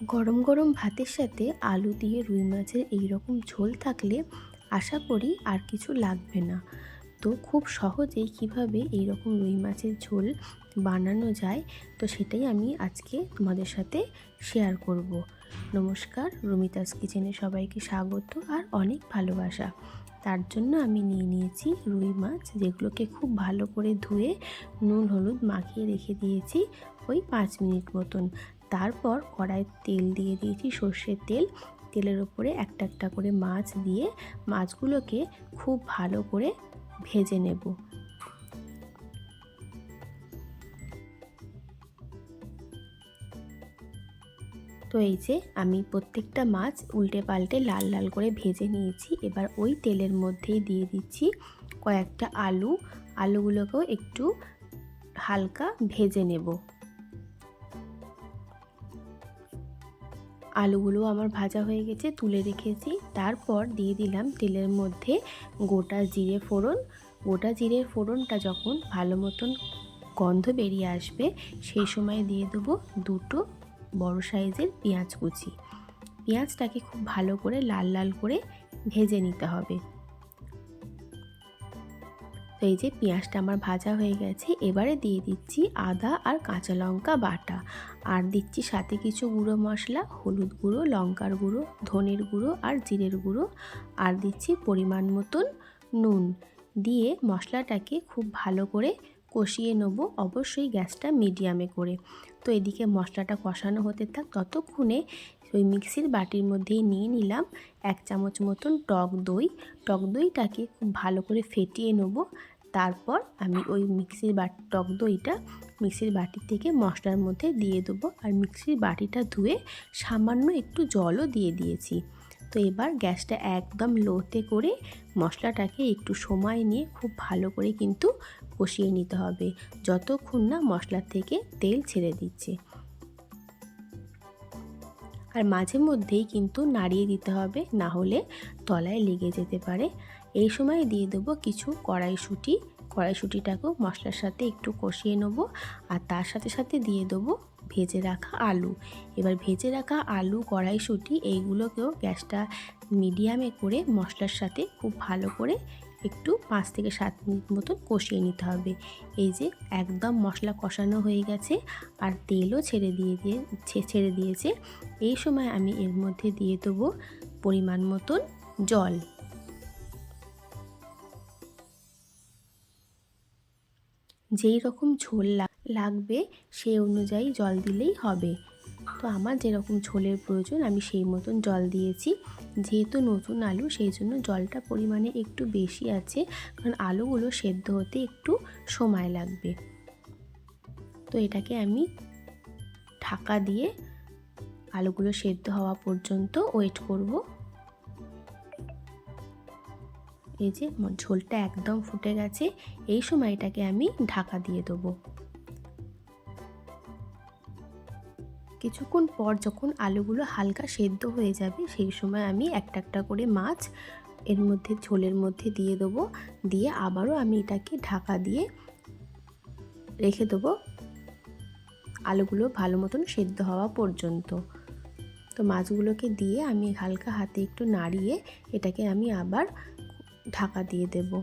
গরম গরম ভাতের সাথে আলু দিয়ে রুই মাছের এই রকম ঝোল থাকলে আশা করি আর কিছু লাগবে না। তো খুব সহজেই কীভাবে এই রকম রুই মাছের ঝোল বানানো যায়, তো সেটাই আমি আজকে তোমাদের সাথে শেয়ার করব। নমস্কার, রুমিতাস কিচেনে সবাইকে স্বাগত আর অনেক ভালোবাসা। তার জন্য আমি নিয়ে নিয়েছি রুই মাছ, যেগুলোকে খুব ভালো করে ধুয়ে নুন, হলুদ মাখিয়ে রেখে দিয়েছি ওই পাঁচ মিনিট মতন। তারপর কড়াইয়ে তেল দিয়ে দিয়েছি সর্ষের তেল। তেলের ওপরে একটা একটা করে মাছ দিয়ে মাছগুলোকে খুব ভালো করে ভেজে নেব। তো এই যে আমি প্রত্যেকটা মাছ উল্টে পাল্টে লাল লাল করে ভেজে নিয়েছি। এবার ওই তেলের মধ্যেই দিয়ে দিচ্ছি কয়েকটা আলু। আলুগুলোকেও একটু হালকা ভেজে নেব। আলুগুলো আমার ভাজা হয়ে গেছে, তুলে রেখেছি। তারপর দিয়ে দিলাম তেলের মধ্যে গোটা জিরে ফোড়ন। গোটা জিরে ফোড়নটা যখন ভালো মতন গন্ধ বেরিয়ে আসবে, সেই সময় দিয়ে দেবো দুটো বড় সাইজের পেঁয়াজ কুচি। পেঁয়াজটাকে খুব ভালো করে লাল লাল করে ভেজে নিতে হবে। তো এই যে পেঁয়াজটা আমার ভাজা হয়ে গেছে, এবারে দিয়ে দিচ্ছি আদা আর কাঁচা লঙ্কা বাটা। আর দিচ্ছি সাথে কিছু গুঁড়ো মশলা, হলুদ গুঁড়ো, লঙ্কার গুঁড়ো, ধনের গুঁড়ো আর জিরের গুঁড়ো। আর দিচ্ছি পরিমাণ মতন নুন। দিয়ে মশলাটাকে খুব ভালো করে কষিয়ে নেব, অবশ্যই গ্যাসটা মিডিয়ামে করে। তো এদিকে মশলাটা কষানো হতে থাক। ততক্ষণে ওই মিক্সির বাটির মধ্যেই নিয়ে নিলাম এক চামচ মতন টক দই। টক দইটাকে খুব ভালো করে ফেটিয়ে নেব। তারপর আমি ওই মিক্সির বাটি, টক দইটা মিক্সির বাটি থেকে মশলার মধ্যে দিয়ে দেবো। আর মিক্সির বাটিটা ধুয়ে সামান্য একটু জলও দিয়ে দিয়েছি। তো এবার গ্যাসটা একদম লোতে করে মশলাটাকে একটু সময় নিয়ে খুব ভালো করে কিন্তু কষিয়ে নিতে হবে। যতক্ষণ না মশলার থেকে তেল ছেড়ে দিচ্ছে। আর মাঝে মধ্যেই কিন্তু নাড়িয়ে দিতে হবে, না হলে তলায় লেগে যেতে পারে। এই সময় দিয়ে দেবো কিছু কড়াইশুঁটি। কড়াইশুঁটিটাকেও মশলার সাথে একটু কষিয়ে নেব। আর তার সাথে সাথে দিয়ে দেবো ভেজে রাখা আলু। এবার ভেজে রাখা আলু, কড়াইশুঁটি এইগুলোকেও গ্যাসটা মিডিয়ামে করে মশলার সাথে খুব ভালো করে একটু পাঁচ থেকে সাত মিনিট মতন কষিয়ে নিতে হবে। এই যে একদম মশলা কষানো হয়ে গেছে আর তেলও ছেড়ে দিয়ে দিয়ে ছেড়ে দিয়েছে। এই সময় আমি এর মধ্যে দিয়ে দেবো পরিমাণ মতন জল। যেই রকম ঝোল লাগবে সেই অনুযায়ী জল দিলেই হবে। তো আমার যেরকম ঝোলের প্রয়োজন, আমি সেই মতন জল দিয়েছি। যেহেতু নতুন আলু, সেই জন্য জলটা পরিমাণে একটু বেশি আছে, কারণ আলুগুলো সেদ্ধ হতে একটু সময় লাগবে। তো এটাকে আমি ঢাকা দিয়ে আলুগুলো সেদ্ধ হওয়া পর্যন্ত ওয়েট করব। এই যে ঝোলটা একদম ফুটে গেছে, এই সময় এটাকে আমি ঢাকা দিয়ে দেবো। কিছুক্ষণ পর যখন আলুগুলো হালকা সেদ্ধ হয়ে যাবে, সেই সময় আমি একটা একটা করে মাছ এর মধ্যে, ঝোলের মধ্যে দিয়ে দেবো। দিয়ে আবারও আমি এটাকে ঢাকা দিয়ে রেখে দেবো আলুগুলো ভালো মতন সেদ্ধ হওয়া পর্যন্ত। তো মাছগুলোকে দিয়ে আমি হালকা হাতে একটু নাড়িয়ে এটাকে আমি আবার ঢাকা দিয়ে দেবো।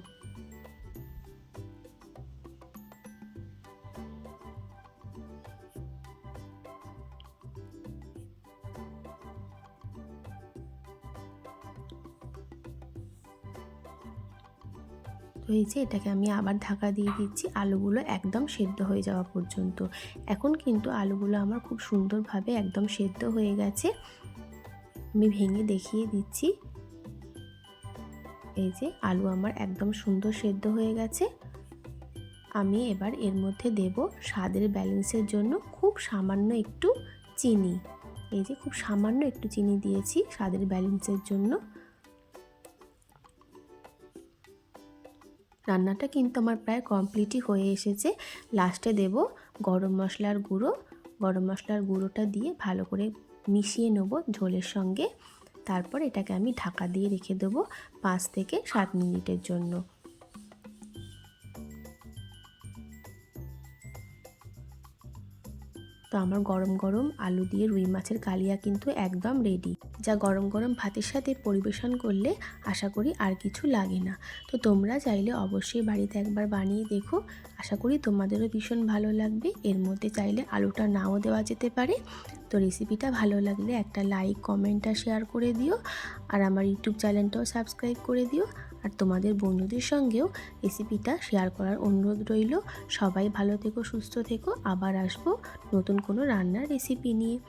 হয়েছে এটাকে আমি আবার ঢাকা দিয়ে দিচ্ছি, আলুগুলো একদম সেদ্ধ হয়ে যাওয়া পর্যন্ত। এখন কিন্তু আলুগুলো আমার খুব সুন্দরভাবে একদম সেদ্ধ হয়ে গেছে। আমি ভেঙে দেখিয়ে দিচ্ছি। এই যে আলু আমার একদম সুন্দর সেদ্ধ হয়ে গেছে। আমি এবার এর মধ্যে দেব স্বাদের ব্যালেন্সের জন্য খুব সামান্য একটু চিনি। এই যে খুব সামান্য একটু চিনি দিয়েছি স্বাদের ব্যালেন্সের জন্য। রান্নাটা কিন্তু আমার প্রায় কমপ্লিটই হয়ে এসেছে। লাস্টে দেব গরম মশলার গুঁড়ো। গরম মশলার গুঁড়োটা দিয়ে ভালো করে মিশিয়ে নেব ঝোলের সঙ্গে। তারপর এটাকে আমি ঢাকা দিয়ে রেখে দেবো পাঁচ থেকে সাত মিনিটের জন্য। তো আমার গরম গরম আলু দিয়ে রুই মাছের কালিয়া কিন্তু একদম রেডি যা গরম গরম ভাতের সাথে পরিবেশন করলে আশা করি আর কিছু লাগে না। তো তোমরা চাইলে অবশ্যই বাড়িতে একবার বানিয়ে দেখো। আশা করি তোমাদেরও ভীষণ ভালো লাগবে। এর মধ্যে চাইলে আলুটা নাও দেওয়া যেতে পারে। তো রেসিপিটা ভালো লাগলে একটা লাইক কমেন্ট আর শেয়ার করে দিও। আর আমার ইউটিউব চ্যানেলটাও সাবস্ক্রাইব করে দিও। আর তোমাদের বন্ধুদের সঙ্গেও রেসিপিটা শেয়ার করার অনুরোধ রইল। সবাই ভালো থেকো, সুস্থ থেকো। আবার আসব নতুন কোনো রান্নার রেসিপি নিয়ে।